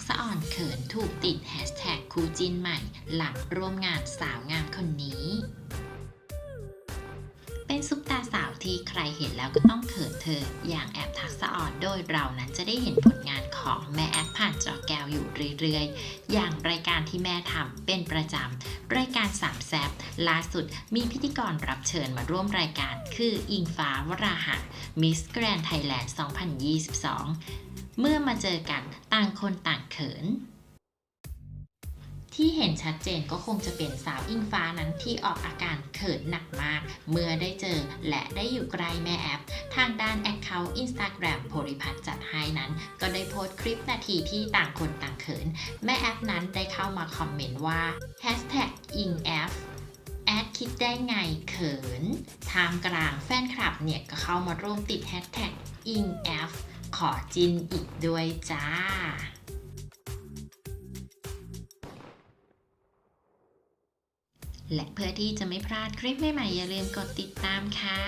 กษะอ่อนเขินถูกติดแฮชแท็กคูจินใหม่ หลังร่วมงานสาวงามคนนี้ เป็นซุปตาสาวที่ใครเห็นแล้วก็ต้องเขินเธอ อย่างแอบทักษะอ่อนโดยเรานั้นจะได้เห็นผลงานของแม่แอปผ่านจอแก้วอยู่เรื่อยๆ อย่างรายการที่แม่ทำเป็นประจำรายการสามแซบล่าสุดมีพิธีกรรับเชิญมาร่วมรายการ คืออิงฟ้าวราหะมิสแกรนไทยแลนด์ 2022 เมื่อมาเจอกันต่างคนต่างเขิน ที่เห็นชัดเจนก็คงจะเป็นสาวอิงฟ้านั้นที่ออกอาการเขินหนักมาก เมื่อได้เจอและได้อยู่ใกล้แม่แอปทางด้านแอคเคาท์อินสตาแกรมโพลิพัฒน์จัดให้นั้น ก็ได้โพสต์คลิปนาทีที่ต่างคนต่างเขิน แม่แอปนั้นได้เข้ามาคอมเมนต์ว่า hashtag อิงแอฟแอดคิดได้ไงเขินทามกลางแฟนคลับเนี่ยก็เข้ามาร่วมติด hashtag อิงแอฟ ขอจินอีกด้วยจ้า และเพื่อที่จะไม่พลาดคลิปใหม่ๆอย่าลืมกดติดตามค่ะ